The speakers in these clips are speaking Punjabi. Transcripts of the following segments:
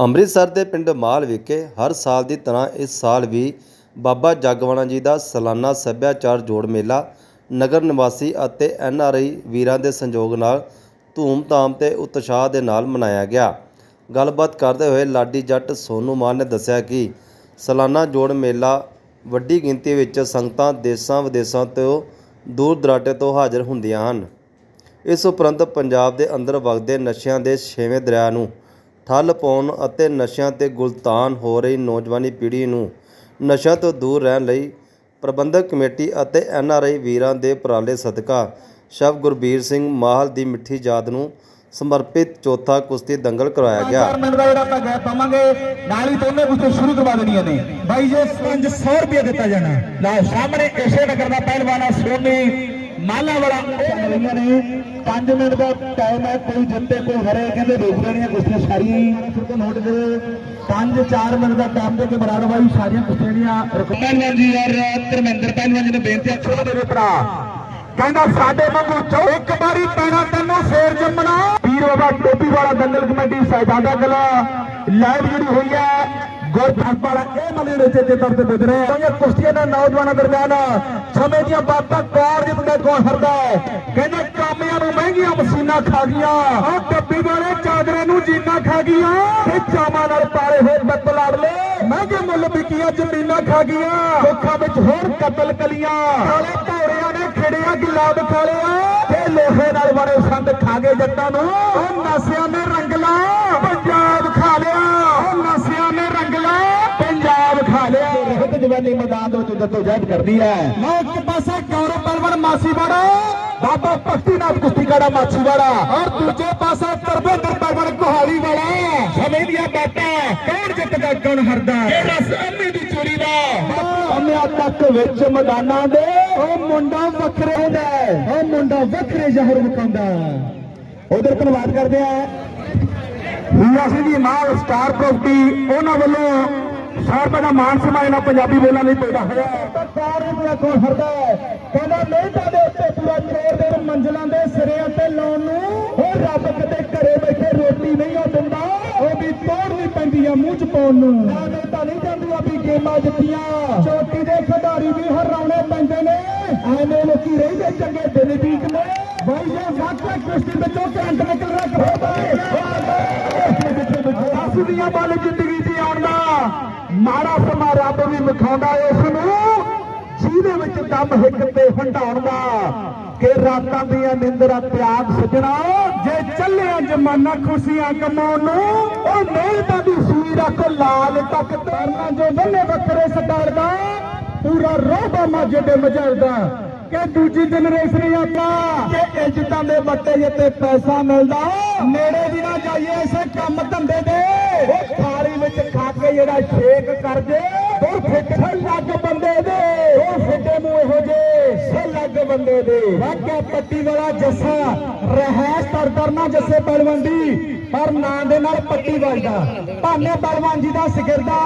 ਅੰਮ੍ਰਿਤਸਰ ਦੇ ਪਿੰਡ ਮਾਲ ਵਿਖੇ ਹਰ ਸਾਲ ਦੀ ਤਰ੍ਹਾਂ ਇਸ ਸਾਲ ਵੀ ਬਾਬਾ ਜਗਵਾਣਾ ਜੀ ਦਾ ਸਾਲਾਨਾ ਸੱਭਿਆਚਾਰ ਜੋੜ ਮੇਲਾ ਨਗਰ ਨਿਵਾਸੀ ਅਤੇ ਐਨ ਆਰ ਆਈ ਵੀਰਾਂ ਦੇ ਸੰਯੋਗ ਨਾਲ ਧੂਮ-ਧਾਮ ਤੇ ਉਤਸ਼ਾਹ ਦੇ ਨਾਲ ਮਨਾਇਆ ਗਿਆ। ਗੱਲਬਾਤ ਕਰਦੇ ਹੋਏ ਲਾਡੀ ਜੱਟ ਸੋਨੂ ਮਾਨ ਨੇ ਦੱਸਿਆ ਕਿ ਸਾਲਾਨਾ ਜੋੜ ਮੇਲਾ ਵੱਡੀ ਗਿਣਤੀ ਵਿੱਚ ਸੰਗਤਾਂ ਦੇਸ਼ਾਂ ਵਿਦੇਸ਼ਾਂ ਤੋਂ ਦੂਰ ਦਰਾਡੇ ਤੋਂ ਹਾਜ਼ਰ ਹੁੰਦੀਆਂ ਹਨ। ਇਸ ਉਪਰੰਤ ਪੰਜਾਬ ਦੇ ਅੰਦਰ ਵਗਦੇ ਨਸ਼ਿਆਂ ਦੇ ਛੇਵੇਂ ਦਰਿਆ ਨੂੰ ਠੱਲ ਪਾਉਣ ਅਤੇ ਨਸ਼ਿਆਂ ਤੇ ਗੁਲਤਾਨ ਹੋ ਰਹੀ ਨੌਜਵਾਨੀ ਪੀੜ੍ਹੀ ਨੂੰ ਨਸ਼ਿਆਂ ਤੋਂ ਦੂਰ ਰਹਿਣ ਲਈ ਪ੍ਰਬੰਧਕ ਕਮੇਟੀ ਅਤੇ ਐਨ ਆਰ ਆਈ ਵੀਰਾਂ ਦੇ ਉਪਰਾਲੇ ਸਦਕਾ ਸ਼ਵ ਗੁਰਬੀਰ ਸਿੰਘ ਮਾਹਲ ਦੀ ਮਿੱਠੀ ਯਾਦ ਨੂੰ ਸਮਰਪਿਤ ਚੌਥਾ ਕੁਸ਼ਤੀ ਦੰਗਲ ਕਰਵਾਇਆ ਗਿਆ। ਮਿੰਟ ਦਾ ਜਿਹੜਾ ਆਪਾਂ ਗੈਪ ਪਾਵਾਂਗੇ, ਨਾਲ ਹੀ ਦੋਨੇ ਕੁਸ਼ਤੀ ਸ਼ੁਰੂ ਕਰਵਾ ਦੇਣੀਆਂ ਨੇ। ਬਾਈ ਜੇ 500 ਰੁਪਏ ਦਿੱਤਾ ਜਾਣਾ। ਲਓ, ਸਾਹਮਣੇ ਇਸੇ ਨਗਰ ਦਾ ਪਹਿਲਵਾਨ ਆ, ਸੋਨੀ। ਮਾਲਾ ਵਾਲਾ। ਚੱਲ ਰਹੀਆਂ ਨੇ। 5 ਮਿੰਟ ਦਾ ਟਾਈਮ ਹੈ ਕੋਈ ਜਿੱਤੇ ਕੋਈ ਹਰੇ। ਕਹਿੰਦੇ ਦੇਖ ਲੈਣੀਆਂ ਕੁਸ਼ਤੀਆਂ ਤੋਂ ਨੋਟ ਕਰੋ 5-4 ਮਿੰਟ ਦਾ ਟਾਈਮ ਦੇ ਕੇ ਬਰਾੜ ਬਾਈ ਸਾਰੀਆਂ ਕੁਸ਼ਤੀਆਂ ਦੀਆਂ ਪਹਿਲਵਾਨ ਜੀ ਔਰ ਧਰਮਿੰਦਰ ਪਹਿਲਵਾਨ ਜੀ ਨੇ ਬੇਨਤੀ ਛੋਟੇ ਮੇਰੇ ਭਰਾ। ਕਹਿੰਦਾ ਸਾਡੇ ਵਾਂਗੂ ਚੋ ਇੱਕ ਵਾਰੀ ਪੈਣਾ ਤੈਨੂੰ ਫੇਰ ਜੰਮਣਾ। ਵੀਰ ਬਾਬਾ ਟੋਪੀ ਵਾਲਾ ਦੰਗਲ ਕਮੇਟੀ ਸਹਿਜਾਦਾ ਕਲਾ ਲਾਈਵ ਜਿਹੜੀ ਹੋਈ ਹੈ ਗੁਰਦਾਸ ਵਾਲਾ ਇਹ ਮਲੇ ਦੇ ਚੇਤੇ ਤਰ ਤੇ ਬਿਦ ਰਹੇ ਇਹ ਕੁਸ਼ਤੀਆਂ ਦਾ ਨੌਜਵਾਨਾਂ ਦਰਮਿਆਨ ਸਮੇਂ ਦੀਆਂ ਬਾਤਾਂ ਕੌਣ ਜਿੱਤਦਾ ਕੌਣ ਹਰਦਾ ਕਹਿੰਦੇ ਕਾਮਿਆਂ ਨੂੰ ਮਹਿੰਗੀਆਂ ਮਸ਼ੀਨਾਂ ਖਾ ਗਈਆਂ। ਉਹ ਡੱਬੀ ਵਾਲੇ ਚਾਦਰੇ ਨੂੰ ਜੀਨਾ ਖਾ ਗਈਆਂ। ਤੇ ਚਾਵਾਂ ਨਾਲ ਪਾਲੇ ਹੋਏ ਬੱਤ ਲਾੜਲੇ ਮਹਿੰਗੇ ਮੁੱਲ ਵਿਕੀਆਂ ਜ਼ਮੀਨਾਂ ਖਾ ਗਈਆਂ। ਦੁੱਖਾਂ ਵਿੱਚ ਹੋਰ ਕਤਲ ਕਲੀਆਂ। ਕਾਲੇ ਘੋੜਿਆਂ ਨੇ ਖੜਿਆ ਗੁਲਾਬ ਖਾਲਿਆ ਤੇ ਲੋਹੇ ਨਾਲ ਬਣੇ ਸੰਦ ਖਾ ਗਏ ਜੱਟਾਂ ਨੂੰ। ਉਹ ਨਸਿਆਂ ਨੇ ਰੰਗਲਾ ਪੰਜਾਬ ਖਾ ਲਿਆ ਉਹ ਨਸਿਆਂ ਨੇ ਰੰਗਲਾ ਪੰਜਾਬ ਖਾ ਲਿਆ ਰਹਿਤ ਜਵਾਨੀ ਮੈਦਾਨ ਦੇ ਵਿੱਚ ਜੱਤੋ ਜਹਿਦ ਕਰਦੀ ਹੈ। ਮੈਂ ਇੱਕ ਪਾਸੇ ਗੌਰਵ ਪਲਵਨ ਮਾਸੀਵਾੜਾ ਬਾਬਾ ਭਗਤੀਨਾਥ ਕੁਸ਼ਤੀਗੜਾ ਮਾਛੀਵਾੜਾ ਔਰ ਦੂਜੇ ਪਾਸੇ ਤਰਬੇਂਦਰ ਪਲਵਨ ਕੋਹਾਲੀ ਵਾਲਾ ਸਮੇਂ ਦੀਆਂ ਬਾਤਾਂ ਕੌਣ ਜਿੱਤਦਾ ਕੌਣ ਹਰਦਾ? ਇਹ ਰਸ ਅੰਮੀ ਦੀ ਚੋਰੀ ਦਾ। ਅੰਮਿਆਂ ਤੱਕ ਵਿੱਚ ਮੈਦਾਨਾਂ ਦੇ। ਉਹ ਮੁੰਡਾ ਵੱਖਰੇ ਹੁੰਦਾ ਉਹ ਮੁੰਡਾ ਵੱਖਰੇ ਜ਼ਹਰ ਮੁਕਾਉਂਦਾ ਉਧਰ ਧੰਨਵਾਦ ਕਰਦੇ ਆ ਸਿੰਘ ਜੀ ਮਾਲ ਸਟਾਰ ਪ੍ਰਾਪਰਟੀ ਉਹਨਾਂ ਵੱਲੋਂ 100 ਰੁਪਏ ਦਾ ਮਾਨ ਸਨਮਾਨ ਨਾਲ ਪੰਜਾਬੀ ਬੋਲਣ ਲਈ ਪੈਦਾ ਹੋਇਆ। ਸਰਕਾਰ ਨੂੰ ਕੋਲ ਹਰਦਾ ਕਹਿੰਦਾ ਮਿਹਨਤਾਂ ਦੇ ਉੱਤੇ ਪੂਰਾ ਚੋਰ ਦੇ ਮੰਜ਼ਲਾਂ ਦੇ ਸਿਰਿਆਂ ਤੇ ਲਾਉਣ ਨੂੰ। ਉਹ ਰੱਬ ਕਿਤੇ ਘਰੇ ਬੈਠੇ ਰੋਟੀ ਨਹੀਂ ਉਹ ਦਿੰਦਾ। ਉਹ ਵੀ ਤੋੜਨੀ ਪੈਂਦੀ ਆ ਮੂੰਹ ਚ ਪਾਉਣ ਨੂੰ। ਨਾ ਮਿਹਨਤਾਂ ਨਹੀਂ ਜਾਂਦੀਆਂ ਵੀ ਗੇਮਾਂ ਜਿੱਤੀਆਂ। ਚੋਟੀ ਦੇ ਖਿਡਾਰੀ ਵੀ ਹਰਾਉਣੇ ਪੈਂਦੇ ਨੇ। ਐਵੇਂ ਲੋਕੀ ਰਹਿੰਦੇ ਚੰਗੇ ਦਿਨ ਬੀਤ ਨੇ। ਬਾਈ ਜੇ ਵਾਕਿਆ ਕੁਸ਼ਤੀ ਵਿੱਚੋਂ ਕਰੰਟ ਨਿਕਲ ਰਿਹਾ ਕਰੋ ਦੀਆਂ ਬਲ ਮਾੜਾ ਸਮਾਂ ਰੱਬ ਵੀ ਵਿਖਾਉਂਦਾ ਇਸ ਨੂੰ ਜਿਹਦੇ ਵਿੱਚ ਦਮ ਹਿੱਕ ਤੇ ਹੰਡਾਉਣ ਦਾ ਕਿ ਰਾਤਾਂ ਦੀਆਂ ਨਿੰਦਰਾ ਤਿਆਗ ਸਜਣਾ, ਜੇ ਚੱਲਿਆ ਜਮਾਨਾ ਖੁਸ਼ੀਆਂ ਕਮਾਉਣ ਨੂੰ, ਉਹ ਮਿਹਨਤਾਂ ਦੀ ਸੂਈ ਰੱਖ, ਲਾਲ ਤੱਕ ਤਰਨਾ, ਜੋ ਬੰਨੇ ਵੱਖਰੇ ਸਟਾਰਦਾ ਪੂਰਾ ਰੋਬਾ ਮਾਜੇ ਦੇ ਮਜਲਦਾ ਕਿ ਦੂਜੀ ਜਨਰੇਸ਼ਨ ਆਪਾਂ ਕਿ ਇੱਜ਼ਤਾਂ ਦੇ ਬੱਟੇ ਜਿੱਤੇ ਪੈਸਾ ਮਿਲਦਾ, ਨੇੜੇ ਦੀ ਨਾ ਜਾਈਏ ਇਸੇ ਕੰਮ ਧੰਦੇ ਦੇ ਉਹ ਥਾਲੀ ਵਿੱਚ ਖਾ ਕੇ ਜਿਹੜਾ ਸ਼ੇਕ ਕਰ ਉਹ ਫਿੱਟੇ ਲੱਗ ਬੰਦੇ ਦੇ। ਉਹ ਫਿੱਟੇ ਨੂੰ ਇਹੋ ਜੇ ਸੇ ਲੱਗ ਬੰਦੇ ਦੇ। ਵਾਕਿਆ ਪੱਟੀ ਵਾਲਾ ਜੱਸਾ, ਰਹਿਸ ਤਰ ਜੱਸੇ ਬਲਵੰਡੀ, ਪਰ ਨਾਂ ਦੇ ਨਾਲ ਪੱਟੀ ਵੱਜਦਾ। ਭਾਨੇ ਬਲਵਾਨ ਜੀ ਦਾ ਸਿਗਰਦਾ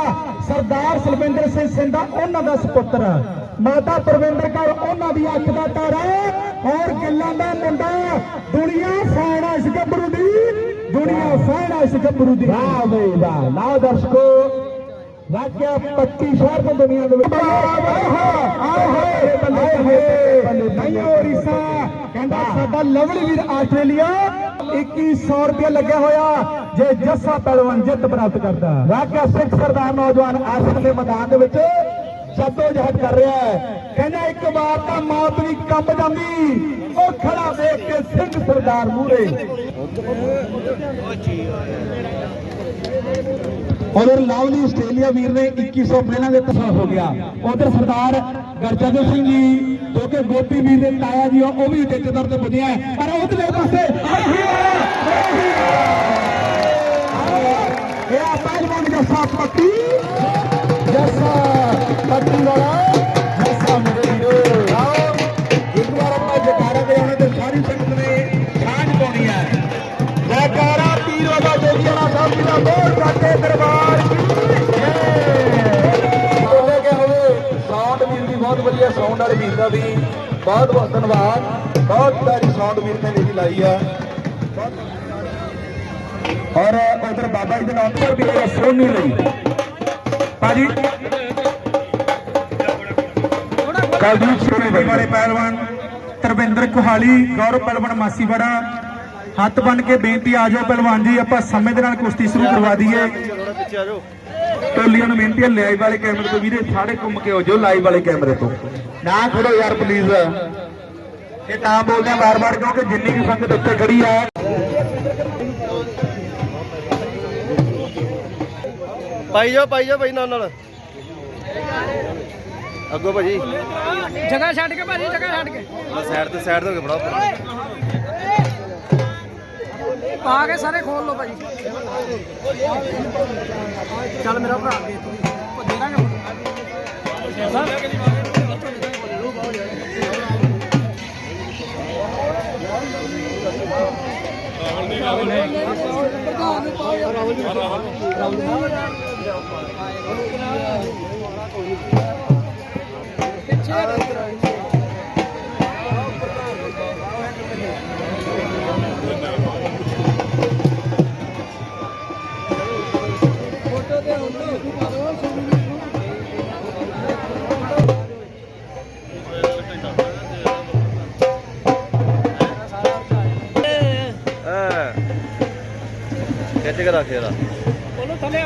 ਸਰਦਾਰ ਸਲਵਿੰਦਰ ਸਿੰਘ ਸਿੰਧਾ, ਉਹਨਾਂ ਦਾ ਸੁਪੁੱਤਰ। ਮਾਤਾ ਪ੍ਰਵਿੰਦਰ ਕੌਰ, ਉਹਨਾਂ ਦੀ ਅੱਖ ਦਾ ਤਾਰਾ। ਔਰ ਗੱਲਾਂ ਦਾ ਮੁੰਡਾ, ਦੁਨੀਆ ਫੈਣਾ ਇਸ ਗੱਭਰੂ ਦੀ। ਦੁਨੀਆ ਫੈਣਾ ਇਸ ਗੱਭਰੂ ਦੀ ਵਾਹ ਬਈ ਵਾਹ ਨਾ ਦਰਸ਼ਕੋ ਵਾਕਿਆ ਪੱਟੀ ਸ਼ਹਿਰ ਤੋਂ ਦੁਨੀਆ ਦੇ ਵਿੱਚ ਆਹੇ ਬੱਲੇ ਬੱਲੇ ਨਹੀਂ ਓਰੀਸਾ ਕਹਿੰਦਾ ਸਾਡਾ ਲਵਲੀ ਵੀਰ ਆਸਟ੍ਰੇਲੀਆ 2100 ਰੁਪਏ ਲੱਗਿਆ ਹੋਇਆ ਜੇ ਜੱਸਾ ਪਹਿਲਵਾਨ ਜਿੱਤ ਪ੍ਰਾਪਤ ਕਰਦਾ ਵਾਕਿਆ ਸਿੱਖ ਸਰਦਾਰ ਨੌਜਵਾਨ ਆਸਨ ਦੇ ਮੈਦਾਨ ਦੇ ਵਿੱਚ ਜੱਦੋ ਜਹਦ ਕਰ ਰਿਹਾ ਹੈ ਕਹਿੰਦਾ ਇੱਕ ਵਾਰ ਤਾਂ ਮੌਤ ਵੀ ਕੰਬ ਜਾਂਦੀ ਉਹ ਖੜਾ ਦੇਖ ਕੇ ਸਿੰਘ ਸਰਦਾਰ ਮੂਰੇ ਉਧਰ ਲਾਵਲੀ ਆਸਟ੍ਰੇਲੀਆ ਵੀਰ ਨੇ 2100 ਪਹਿਲਾਂ ਦੇ ਤਸਾ ਹੋ ਗਿਆ। ਉਧਰ ਸਰਦਾਰ ਗਰਜਨ ਸਿੰਘ ਜੀ, ਜੋ ਕਿ ਗੋਪੀ ਵੀਰ ਦੇ ਤਾਇਆ ਜੀ ਉਹ ਵੀ ਠੇਕੇਦਾਰ ਤੇ ਪੁੱਜਿਆ ਪਰ ਉਧਰਲੇ ਪਾਸੇ ਇਹ ਆ ਪਹਿਲਵਾਨ ਜੱਸਾ ਪੱਟੀ। ਜੱਸਾ ਪੱਟੀ ਵਾਲਾ। ਵਾਲਾ ਸਾਹਿਬ ਦਰਬਾਰ ਬੋਲੇ ਕੇ ਹੋਵੇ? ਸਾਊਂਡ ਵੀਰ ਦੀ ਬਹੁਤ ਵਧੀਆ ਸਾਊਂਡ ਵਾਲੇ ਵੀਰ ਦਾ ਵੀ। ਬਹੁਤ ਬਹੁਤ ਧੰਨਵਾਦ। ਬਹੁਤ ਪਿਆਰੀ ਸਾਊਂਡ ਵੀਰ ਨੇ ਜਿਹੜੀ ਲਾਈ ਆ। ਔਰ ਉਧਰ ਬਾਬਾ ਜੀ ਦੇ ਨਾਮ ਪਰ ਵੀ ਹੈਗਾ ਸੋਨੀ ਲਈ ਭਾਜੀ। ਕਲਦੀਪ ਸਿੰਘ ਵਾਲੇ ਪਹਿਲਵਾਨ ਤਰਵਿੰਦਰ ਕੁਹਾਲੀ, ਗੌਰਵ ਪਹਿਲਵਾਨ ਮਾਸੀਵਾੜਾ ਹੱਥ ਬੰਨ ਕੇ ਬੇਨਤੀ ਆ ਜਾਓ ਪਹਿਲਵਾਨ ਜੀ ਆਪਾਂ ਸਮੇਂ ਦੇ ਨਾਲ ਕੁਸ਼ਤੀ ਸ਼ੁਰੂ ਕਰਵਾ ਦਈਏ। ਟੋਲੀਆਂ ਨੂੰ ਬੇਨਤੀ ਹੈ ਲਾਈਵ ਵਾਲੇ ਕੈਮਰੇ ਤੋਂ ਵੀਰੇ ਸਾਰੇ ਘੁੰਮ ਕੇ ਹੋ ਜਾਓ ਲਾਈਵ ਵਾਲੇ ਕੈਮਰੇ ਤੋਂ। ਨਾ ਖੜੋ ਯਾਰ ਪਲੀਜ਼ ਇਹ ਤਾਂ ਬੋਲਦੇ ਆ ਬਾਰ-ਬਾਰ ਕਿਉਂਕਿ ਜਿੰਨੀ ਕੁ ਸੰਗਤ ਉੱਤੇ ਖੜੀ ਆ। ਪਾਈ ਜਾਓ ਪਾਈ ਜਾਓ ਭਾਈ ਨਾਲ ਨਾਲ। ਅੱਗੋ ਭਾਜੀ। ਜਗ੍ਹਾ ਛੱਡ ਕੇ ਭਾਜੀ ਜਗ੍ਹਾ ਛੱਡ ਕੇ। ਸਾਈਡ ਤੇ ਸਾਈਡ ਤੇ ਹੋ ਕੇ ਬੜਾ ਪਾ ਕੇ ਸਾਰੇ ਖੋਲ ਲਓ ਭਾਜੀ ਚੱਲ ਮੇਰਾ ਭਰਾ ਦੇ ਤੂੰ ਦੇ ਦਾਂਗੇ ਹਾਂ ਕੇ ਰੱਖ। ਯਾਰ ਬੋਲੋ ਥੱਲੇ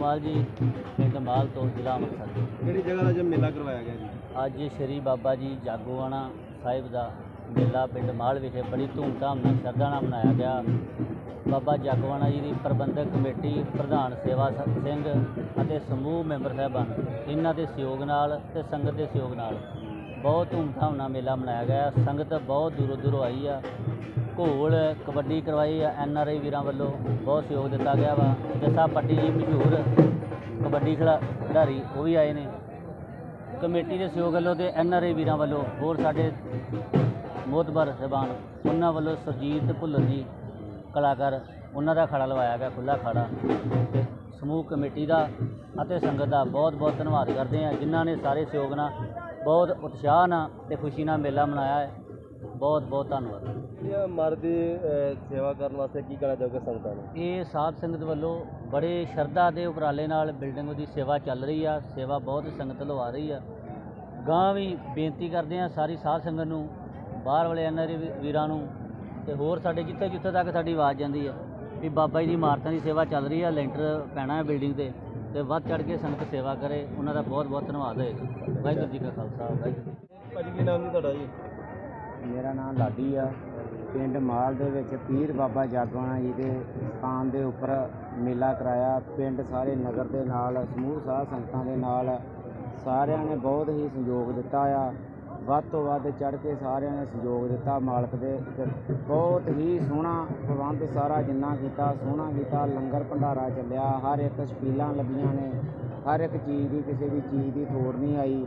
ਮਾਲ ਜੀ ਪਿੰਡ ਮਾਲ ਤੋਂ ਜ਼ਿਲ੍ਹਾ ਅੰਮ੍ਰਿਤਸਰ। ਕਿਹੜੀ ਜਗ੍ਹਾ ਦਾ ਜੇ ਮੇਲਾ ਕਰਵਾਇਆ ਗਿਆ ਜੀ? ਅੱਜ ਸ਼੍ਰੀ ਬਾਬਾ ਜੀ ਜਾਗੋਆਣਾ ਸਾਹਿਬ ਦਾ ਮੇਲਾ ਪਿੰਡ ਮਾਲ ਵਿਖੇ ਬੜੀ ਧੂਮਧਾਮ ਨਾਲ ਸ਼ਰਧਾ ਨਾਲ ਮਨਾਇਆ ਗਿਆ। ਬਾਬਾ ਜਗਵਾਣਾ ਜੀ ਦੀ ਪ੍ਰਬੰਧਕ ਕਮੇਟੀ ਪ੍ਰਧਾਨ ਸੇਵਾ ਸਿੰਘ ਅਤੇ ਸਮੂਹ ਮੈਂਬਰ ਸਾਹਿਬਾਨ, ਇਹਨਾਂ ਦੇ ਸਹਿਯੋਗ ਨਾਲ ਤੇ ਸੰਗਤ ਦੇ ਸਹਿਯੋਗ ਨਾਲ ਬਹੁਤ ਧੂਮਧਾਮ ਨਾਲ ਮੇਲਾ ਮਨਾਇਆ ਗਿਆ। ਸੰਗਤ ਬਹੁਤ ਦੂਰੋਂ ਦੂਰੋਂ ਆਈ ਆ। ਘੋਲ ਕਬੱਡੀ ਕਰਵਾਈ ਆ, ਐਨ ਆਰ ਆਈ ਵੀਰਾਂ ਵੱਲੋਂ ਬਹੁਤ ਸਹਿਯੋਗ ਦਿੱਤਾ ਗਿਆ ਵਾ। ਜੱਸਾ ਪੱਟੀ ਜੀ ਮਸ਼ਹੂਰ ਕਬੱਡੀ ਖਿਲਾ, ਖਿਡਾਰੀ, ਉਹ ਵੀ ਆਏ ਨੇ। ਕਮੇਟੀ ਦੇ ਸਹਿਯੋਗ ਵੱਲੋਂ ਤੇ ਐਨ ਆਰ ਆਈ ਵੀਰਾਂ ਵੱਲੋਂ ਹੋਰ ਸਾਡੇ ਮੋਤਬਰ ਸਾਹਿਬਾਨ, ਉਹਨਾਂ ਵੱਲੋਂ ਸੁਰਜੀਤ ਭੁੱਲਰ ਜੀ ਕਲਾਕਾਰ ਉਹਨਾਂ ਦਾ ਖੜਾ ਲਵਾਇਆ ਗਿਆ ਖੁੱਲਾ ਖੜਾ। ਤੇ ਸਮੂਹ ਕਮੇਟੀ ਦਾ ਅਤੇ ਸੰਗਤ ਦਾ ਬਹੁਤ ਬਹੁਤ ਧੰਨਵਾਦ ਕਰਦੇ ਹਾਂ ਜਿਨ੍ਹਾਂ ਨੇ ਸਾਰੇ ਸਹਿਯੋਗ ਨਾਲ ਬਹੁਤ ਉਤਸ਼ਾਹ ਨਾਲ ਤੇ ਖੁਸ਼ੀ ਨਾਲ ਮੇਲਾ ਮਨਾਇਆ ਹੈ। ਬਹੁਤ ਬਹੁਤ ਧੰਨਵਾਦ। ਇਹ ਮਰ ਦੀ ਸੇਵਾ ਕਰਨ ਵਾਸਤੇ ਕੀ ਕਹਿਣਾ ਚਾਹੋਗੇ ਸੰਗਤਾਂ ਨੂੰ? ਇਹ ਸਾਧ ਸੰਗਤ ਵੱਲੋਂ ਬੜੇ ਸ਼ਰਧਾ ਦੇ ਉਪਰਾਲੇ ਨਾਲ ਬਿਲਡਿੰਗ ਦੀ ਸੇਵਾ ਚੱਲ ਰਹੀ ਆ ਸੇਵਾ ਬਹੁਤ ਸੰਗਤ ਲਵਾ ਰਹੀ ਆ। ਗਾਂ ਵੀ ਬੇਨਤੀ ਕਰਦੇ ਆ ਸਾਰੀ ਸਾਧ ਸੰਗਤ ਨੂੰ ਬਾਹਰ ਵਾਲੇ ਐਨਆਰਏ ਵੀਰਾਂ ਨੂੰ ਤੇ ਹੋਰ ਸਾਡੇ ਜਿੱਥੇ ਜਿੱਥੇ ਤੱਕ ਸਾਡੀ ਆਵਾਜ਼ ਜਾਂਦੀ ਆ ਵੀ ਬਾਬਾ ਜੀ ਦੀ ਇਮਾਰਤਾਂ ਦੀ ਸੇਵਾ ਚੱਲ ਰਹੀ ਆ ਲੈਂਟਰ ਪੈਣਾ ਹੈ ਬਿਲਡਿੰਗ ਤੇ ਤੇ ਵੱਧ ਚੜ ਕੇ ਸੰਗਤ ਸੇਵਾ ਕਰੇ ਉਹਨਾਂ ਦਾ ਬਹੁਤ ਬਹੁਤ ਧੰਨਵਾਦ ਹੋਏਗਾ। ਵਾਹਿਗੁਰੂ ਜੀ ਕਾ ਖਾਲਸਾ ਵਾਹਿਗੁਰੂ ਜੀ ਕੀ ਫਤਿਹ। ਭਾਜੀ ਕੀ ਨਾਮ ਜੀ ਤੁਹਾਡਾ ਜੀ? ਮੇਰਾ ਨਾਮ ਲਾਡੀ ਆ। ਪਿੰਡ ਮਾਲ ਦੇ ਵਿੱਚ ਪੀਰ ਬਾਬਾ ਜਾਗਵਾਣਾ ਜੀ ਦੇ ਸਥਾਨ ਦੇ ਉੱਪਰ ਮੇਲਾ ਕਰਾਇਆ। ਪਿੰਡ ਸਾਰੇ ਨਗਰ ਦੇ ਨਾਲ ਸਮੂਹ ਸਾਧ ਸੰਗਤਾਂ ਦੇ ਨਾਲ ਸਾਰਿਆਂ ਨੇ ਬਹੁਤ ਹੀ ਸਹਿਯੋਗ ਦਿੱਤਾ ਆ। ਵੱਧ ਤੋਂ ਵੱਧ ਚੜ ਕੇ ਸਾਰਿਆਂ ਨੇ ਸਹਿਯੋਗ ਦਿੱਤਾ, ਮਾਲਕ ਦੇ ਤੇ ਬਹੁਤ ਹੀ ਸੋਹਣਾ ਪ੍ਰਬੰਧ ਸਾਰਾ ਜਿੰਨਾ ਕੀਤਾ, ਸੋਹਣਾ ਕੀਤਾ, ਲੰਗਰ ਭੰਡਾਰਾ ਚੱਲਿਆ, ਹਰ ਇੱਕ ਛਪੀਲਾਂ ਲੱਗੀਆਂ ਨੇ, ਹਰ ਇੱਕ ਚੀਜ਼ ਦੀ ਕਿਸੇ ਵੀ ਚੀਜ਼ ਦੀ ਥੋੜ ਨਹੀਂ ਆਈ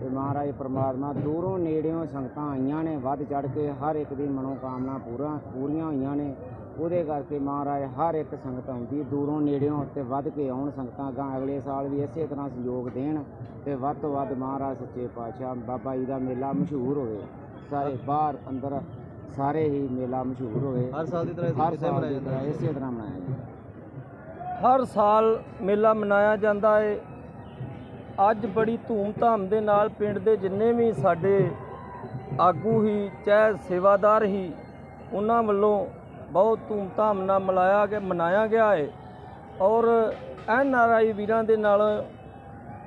ਤੇ ਮਹਾਰਾਜ ਪ੍ਰਮਾਤਮਾ ਦੂਰੋਂ ਨੇੜਿਓਂ ਸੰਗਤਾਂ ਆਈਆਂ ਨੇ, ਵੱਧ ਚੜ ਕੇ ਹਰ ਇੱਕ ਦੀ ਮਨੋਕਾਮਨਾ ਪੂਰਾ ਪੂਰੀਆਂ ਹੋਈਆਂ ਨੇ। ਉਹਦੇ ਕਰਕੇ ਮਹਾਰਾਜ ਹਰ ਇੱਕ ਸੰਗਤ ਆਉਂਦੀ ਦੂਰੋਂ ਨੇੜਿਓਂ ਤੇ ਵੱਧ ਕੇ ਆਉਣ ਸੰਗਤਾਂ ਗਾਂ ਅਗਲੇ ਸਾਲ ਵੀ ਇਸੇ ਤਰ੍ਹਾਂ ਸਹਿਯੋਗ ਦੇਣ ਤੇ ਵੱਧ ਤੋਂ ਵੱਧ ਮਹਾਰਾਜ ਸੱਚੇ ਪਾਤਸ਼ਾਹ ਬਾਬਾ ਜੀ ਦਾ ਮੇਲਾ ਮਸ਼ਹੂਰ ਹੋਵੇ। ਸਾਰੇ ਬਾਹਰ ਅੰਦਰ ਸਾਰੇ ਹੀ ਮੇਲਾ ਮਸ਼ਹੂਰ ਹੋਵੇ। ਹਰ ਸਾਲ ਦੀ ਤਰ੍ਹਾਂ ਹਰ ਸਾਲ ਦੀ ਤਰ੍ਹਾਂ ਇਸੇ ਤਰ੍ਹਾਂ ਮਨਾਇਆ ਜਾਂਦਾ। ਹਰ ਸਾਲ ਮੇਲਾ ਮਨਾਇਆ ਜਾਂਦਾ ਹੈ ਅੱਜ ਬੜੀ ਧੂਮ-ਧਾਮ ਦੇ ਨਾਲ ਪਿੰਡ ਦੇ ਜਿੰਨੇ ਵੀ ਸਾਡੇ ਆਗੂ ਹੀ ਚਾਹੇ ਸੇਵਾਦਾਰ ਹੀ ਉਹਨਾਂ ਵੱਲੋਂ ਬਹੁਤ ਧੂਮਧਾਮ ਨਾਲ ਮਨਾਇਆ ਗਿਆ ਮਨਾਇਆ ਗਿਆ ਹੈ ਔਰ ਐਨ ਆਰ ਆਈ ਵੀਰਾਂ ਦੇ ਨਾਲ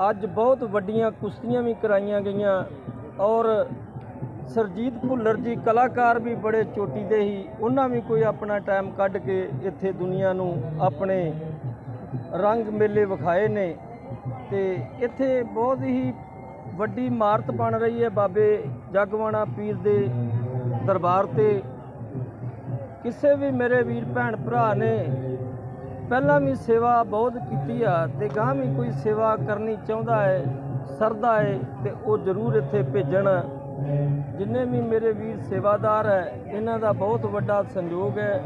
ਅੱਜ ਬਹੁਤ ਵੱਡੀਆਂ ਕੁਸ਼ਤੀਆਂ ਵੀ ਕਰਾਈਆਂ ਗਈਆਂ। ਔਰ ਸਰਜੀਤ ਭੁੱਲਰ ਜੀ ਕਲਾਕਾਰ ਵੀ ਬੜੇ ਚੋਟੀ ਦੇ ਹੀ, ਉਹਨਾਂ ਵੀ ਕੋਈ ਆਪਣਾ ਟਾਈਮ ਕੱਢ ਕੇ ਇੱਥੇ ਦੁਨੀਆ ਨੂੰ ਆਪਣੇ ਰੰਗ ਮੇਲੇ ਵਿਖਾਏ ਨੇ। ਤੇ ਇੱਥੇ ਬਹੁਤ ਹੀ ਵੱਡੀ ਇਮਾਰਤ ਬਣ ਰਹੀ ਹੈ ਬਾਬੇ ਜਗਵਾਣਾ ਪੀਰ ਦੇ ਦਰਬਾਰ ਤੇ। ਕਿਸੇ ਵੀ ਮੇਰੇ ਵੀਰ ਭੈਣ ਭਰਾ ਨੇ ਪਹਿਲਾਂ ਵੀ ਸੇਵਾ ਬਹੁਤ ਕੀਤੀ ਆ ਤੇ ਗਾਂ ਵੀ ਕੋਈ ਸੇਵਾ ਕਰਨੀ ਚਾਹੁੰਦਾ ਹੈ, ਸਰਦਾ ਹੈ ਤੇ ਉਹ ਜ਼ਰੂਰ ਇੱਥੇ ਭੇਜਣ। ਜਿੰਨੇ ਵੀ ਮੇਰੇ ਵੀਰ ਸੇਵਾਦਾਰ ਹੈ, ਇਹਨਾਂ ਦਾ ਬਹੁਤ ਵੱਡਾ ਸੰਯੋਗ ਹੈ।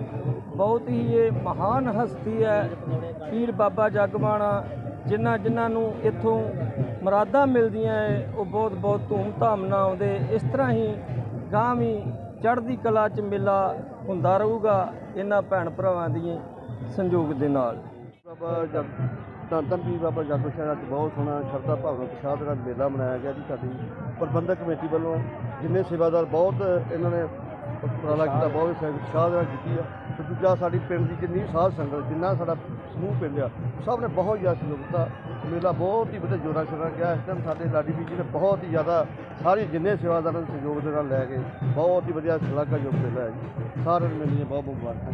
ਬਹੁਤ ਹੀ ਇਹ ਮਹਾਨ ਹਸਤੀ ਹੈ, ਪੀਰ ਬਾਬਾ ਜਗਬਾਣਾ। ਜਿਨ੍ਹਾਂ ਜਿਨ੍ਹਾਂ ਨੂੰ ਇੱਥੋਂ ਮਰਾਦਾਂ ਮਿਲਦੀਆਂ ਹੈ, ਉਹ ਬਹੁਤ ਬਹੁਤ ਧੂਮ-ਧਾਮ ਨਾਲ ਆਉਂਦੇ। ਇਸ ਤਰ੍ਹਾਂ ਹੀ ਗਾਂ ਵੀ ਚੜ੍ਹਦੀ ਕਲਾ 'ਚ ਮੇਲਾ ਹੁੰਦਾ ਰਹੂਗਾ ਇਹਨਾਂ ਭੈਣ ਭਰਾਵਾਂ ਦੀ ਸੰਯੋਗ ਦੇ ਨਾਲ। ਬਾਬਾ ਜਗ ਧੰਨ ਧੰਨ ਬਾਬਾ ਜਾਗੋ ਸ਼ਹਿਰ ਅੱਜ ਬਹੁਤ ਸੋਹਣਾ ਸ਼ਰਧਾ ਭਾਵਨਾ ਉਤਸ਼ਾਹ ਦੇ ਨਾਲ ਮੇਲਾ ਮਨਾਇਆ ਗਿਆ ਜੀ ਸਾਡੀ ਪ੍ਰਬੰਧਕ ਕਮੇਟੀ ਵੱਲੋਂ। ਜਿੰਨੇ ਸੇਵਾਦਾਰ ਬਹੁਤ ਇਹਨਾਂ ਨੇ ਉਪਰਾਲਾ ਕੀਤਾ ਬਹੁਤ ਸਹਿ- ਉਤਸ਼ਾਹ ਦੇ ਨਾਲ ਕੀਤੀ ਆ। ਤੇ ਦੂਜਾ ਸਾਡੀ ਪਿੰਡ ਦੀ ਜਿੰਨੀ ਸਾਧ ਸੰਗਤ, ਜਿੰਨਾ ਸਾਡਾ ਸਮੂਹ ਪਿੰਡ ਆ, ਸਭ ਨੇ ਬਹੁਤ ਜ਼ਿਆਦਾ ਸਹਿਯੋਗ ਦਿੱਤਾ। ਮੇਲਾ ਬਹੁਤ ਹੀ ਵਧੀਆ ਜੋਰਾਂ ਸ਼ੋਰਾਂ ਗਿਆ। ਇਸ ਟਾਈਮ ਸਾਡੇ ਲਾਡੀ ਵੀ ਜੀ ਨੇ ਬਹੁਤ ਹੀ ਜ਼ਿਆਦਾ, ਸਾਰੇ ਜਿੰਨੇ ਸੇਵਾਦਾਰਾਂ ਦੇ ਸਹਿਯੋਗ ਦੇ ਨਾਲ ਲੈ ਕੇ, ਬਹੁਤ ਹੀ ਵਧੀਆ ਸ਼ਲਾਘਾਯੋਗ ਮੇਲਾ ਹੈ ਜੀ। ਸਾਰਿਆਂ ਨੂੰ ਮੇਰੀਆਂ ਬਹੁਤ ਬਹੁਤ ਮੁਬਾਰਕਾਂ